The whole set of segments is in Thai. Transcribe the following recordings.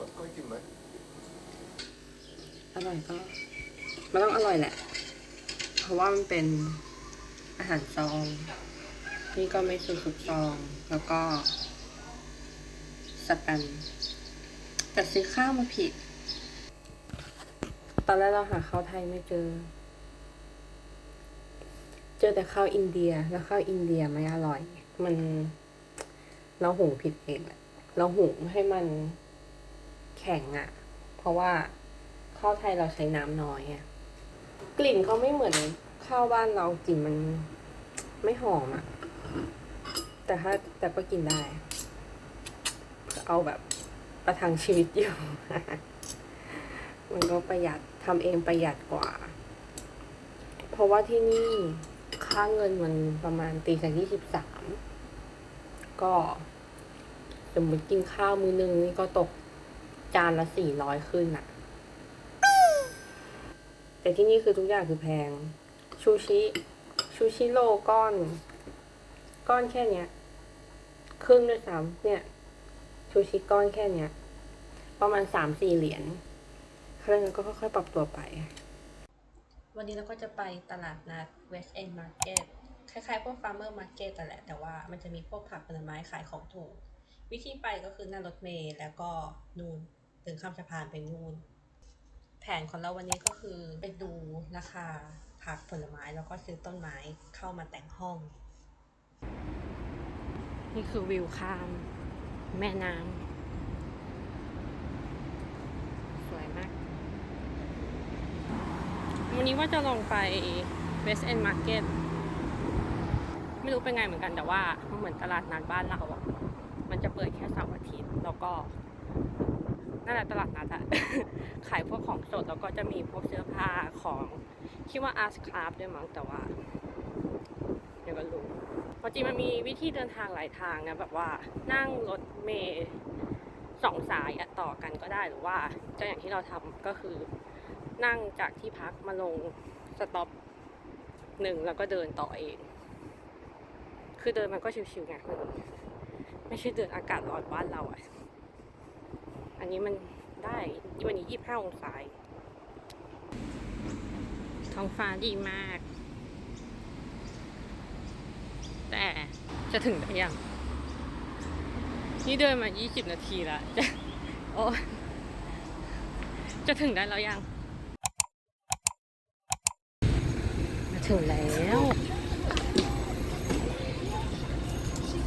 โอ้ก้อยกินไหมอร่อยก็มันต้องอร่อยแหละ เพราะว่ามันเป็นอาหารซอง นี่ก็ไม่สุสุดซอง แล้วก็สแตันแต่ซื้อข้าวมาผิด ตอนแรกเราหาข้าวไทยไม่เจอ เจอแต่ข้าวอินเดีย แล้วข้าวอินเดียไม่อร่อย มันเราหุงผิดเองแหละเราหุงให้มัน แข็งอะ่ะ เพราะว่าข้าวไทยเราใช้น้ำน้อยอะ่ะกลิ่นเขาไม่เหมือนข้าวบ้านเรากลิ่นมันไม่หอมอะ่ะ แต่ถ้าแต่ก็กินได้ เอาแบบประทังชีวิตอยู่ มันก็ประหยัดทำเองประหยัดกว่า เพราะว่าที่นี่ค่าเงินมันประมาณตีสักยี่สิบสามก็สมมติกินข้าวมื้อนึงนี่ก็ตก จานละสี่ร้อยขึ้นอะแต่ที่นี่คือทุกอย่างคือแพง ชูชิชูชิโลก้อน ก้อนแค่เนี้ย ครึ่งด้วยซ้ำเนี่ย ชูชิก้อนแค่เนี้ย ประมาณสามสี่เหรียญเครั้งนั้นก็ค่อยๆปรับตัวไป วันนี้เราก็จะไปตลาดนัด West End Market คล้ายๆพวก Farmer Market แต่แหละ แต่ว่ามันจะมีพวกผักผลไม้ขายของถูก วิธีไปก็คือนั่งรถเมล์แล้วก็นูน ถึงข้ามสะพานไปนูนแผนของเราวันนี้ก็คือไปดูราคาผักผลไม้แล้วก็ซื้อต้นไม้เข้ามาแต่งห้อง นี่คือวิวข้าม แม่น้ำสวยมาก วันนี้ว่าจะลงไป West End Market ไม่รู้เป็นไงเหมือนกันแต่ว่ามันเหมือนตลาดนัดบ้านเราอะมันจะเปิดแค่เสาร์อาทิตย์ แล้วก็ นั่นแหละตลาดนัดอะขายพวกของสดแล้วก็จะมีพวกเสื้อผ้าของคิดว่า Art Craft ด้วยมั้งแต่ว่า เดี๋ยวก็รู้เพราะจริงมันมีวิธีเดินทางหลายทางนะแบบว่านั่งรถเมย์สองสายต่อกันก็ได้หรือว่าจะอย่างที่เราทำก็คือ นั่งจากที่พักมาลงสต็อปหนึ่งแล้วก็เดินต่อเอง คือเดินมันก็ชิวๆไงไม่ใช่เดินอากาศร้อนบ้านเราอะ อันนี้มันได้วันนี้ยี่ห้าองศาท้องฟ้าดีมาก แต่จะถึงได้ยัง นี่เดินมา 20 นาทีแล้วจะโอ้จะถึงได้แล้วยัง มาถึงแล้ว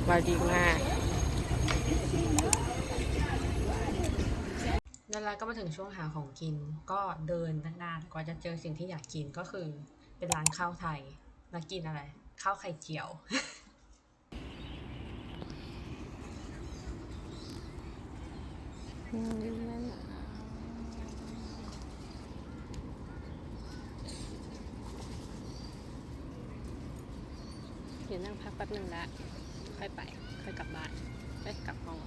มาดีมาก นั่นแล้วก็มาถึงช่วงหาของกินก็เดินตั้งนานกว่าจะเจอสิ่งที่อยากกินก็คือ เป็นร้านข้าวไทยแล้วกินอะไร ข้าวไข่เจียว เดี๋ยวนั่งพักแป๊บนึงละ ค่อยไป ค่อยกลับบ้านไปกลับห้อง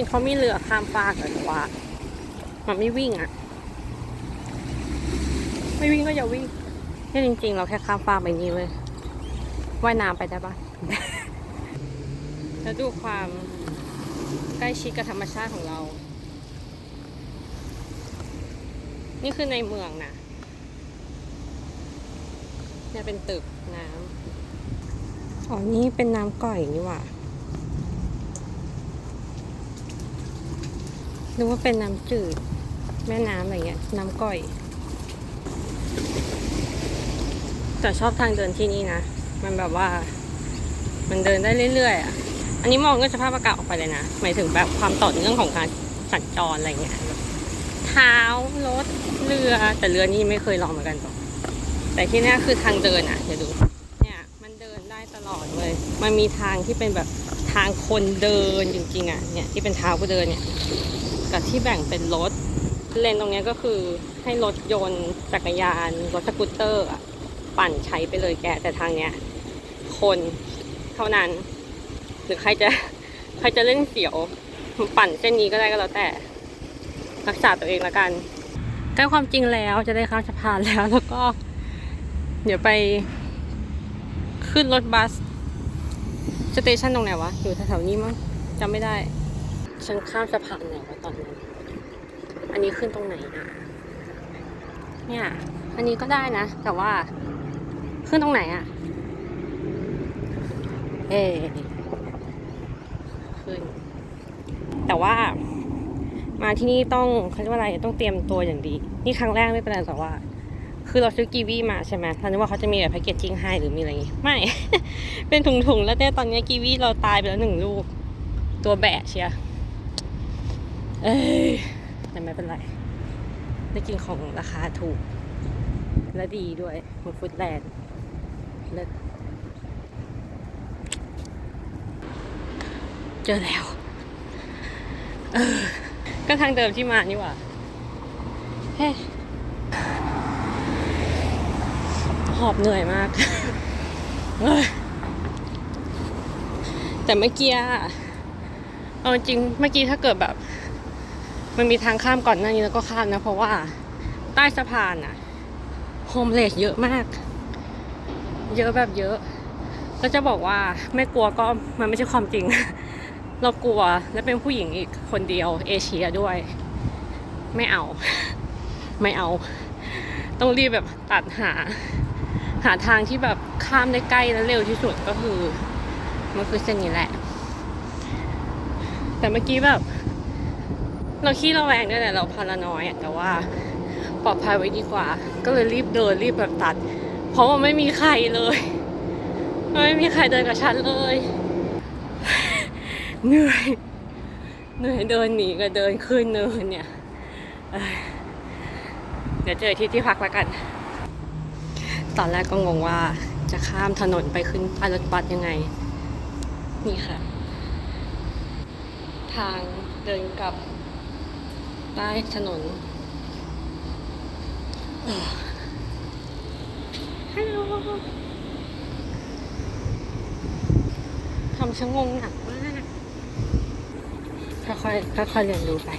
ริงๆเขามีเรือข้ามฟากแต่ว่า มันไม่วิ่งอะไม่วิ่งก็อย่าวิ่งนี่จริง ๆ เราแค่ข้ามฟากไปนี่เลยว่ายน้ำไปได้ปะแล้วดูความใกล้ชิดกับธรรมชาติของเรา นี่คือในเมืองนะเนี่ยเป็นตึกน้ำ อ๋อ นี่เป็นน้ำก่อยนี่หว่า นึกว่าเป็นน้ำจืด แม่น้ำอะไรเงี้ย น้ำก่อย แต่ชอบทางเดินที่นี่นะ มันแบบว่า มันเดินได้เรื่อยๆอะ อันนี้มองก็สภาพอากาศออกไปเลยนะ หมายถึงแบบความต่อเนื่องของการสัญจรอะไรเงี้ย เท้ารถเรือ แต่เรือนี่ไม่เคยลองเหมือนกันบอแต่ที่นี่คือทางเดินอะ เดี๋ยวดู เนี่ย มันเดินได้ตลอดเลย มันมีทางที่เป็นแบบทางคนเดินจริงๆอะ เนี่ยที่เป็นเท้าผู้เดินเนี่ย กับที่แบ่งเป็นรถ เลนตรงนี้ก็คือให้รถยนต์จักรยาน รถสกูตเตอร์ปั่นใช้ไปเลยแกแต่ทางเนี้ย คนเท่านั้น หรือใครจะใครจะเล่นเสียวปั่นเส้นนี้ก็ได้ก็แล้วแต่รักษาตัวเองละกันใกล้ความจริงแล้วจะได้ข้ามสะพานแล้วแล้วก็ เดี๋ยวไปขึ้นรถบัสสเตชันตรงไหนวะ อยู่แถวๆนี้มั้งจำไม่ได้ ฉันข้ามสะพานไหนวะตอนนั้อันนี้ขึ้นตรงไหนนะเนี่ย อันนี้ก็ได้นะ แต่ว่า ขึ้นตรงไหนอะเอขึ้น แต่ว่า มาที่นี่ต้องเขาเรียกว่าอะไรต้องเตรียมตัวอย่างดี นี่ครั้งแรกไม่เป็นไรแต่ว่า คือเราซื้อกีวีมาใช่ไหมเราคิดว่าเขาจะมีแบบแพคเกจจิ้งให้หรือมีอะไรอย่างงี้ไม่ เป็นถุงๆ แล้วเนี่ยตอนนี้กีวีเราตายไปแล้วหนึ่งลูก ตัวแบะเชียร์ เอ้ยแต่ไม่เป็นไร ได้กินของราคาถูก และดีด้วยหมือนฟุตแลนด์เลิศเจอแล้ว เออ ก็ทางเดิมที่มานี่หว่า เฮ้ หอบเหนื่อยมากเฮ้แต่เมื่อกี้อะเอาจริง เมื่อกี้ถ้าเกิดแบบ มันมีทางข้ามก่อนหน้านี้แล้วก็ข้ามนะ เพราะว่าใต้สะพานอะโฮมเลสเยอะมาก เยอะแบบเยอะแล้วจะบอกว่าไม่กลัวก็มันไม่ใช่ความจริง เรากลัวและเป็นผู้หญิงอีกคนเดียว เอเชียด้วย ไม่เอา ไม่เอา ต้องรีบแบบตัดหา หาทางที่แบบข้ามได้ใกล้และเร็วที่สุดก็คือ มันคือเส้นนี้แหละ แต่เมื่อกี้แบบ เราขี้ระแวงด้วยแหละเราพารานอยด์อะแต่ว่าปลอดภัยไว้ดีกว่า ก็เลยรีบเดินรีบแบบตัด เพราะว่าไม่มีใครเลย ไม่มีใครเดินกับฉันเลย เหนื่อยเหนื่อยเดินหนีกับเดินขึ้นเนินเนี่ยเดี๋ยวเจอที่ที่พักแล้วกัน ตอนแรกก็งงว่าจะข้ามถนนไปขึ้นป้ายรถบัสยังไง นี่ค่ะ ทางเดินกลับ ใต้ถนนฮัลโหลทำชะงงหนักมากค่อยๆค่อยๆเรียนรู้ไป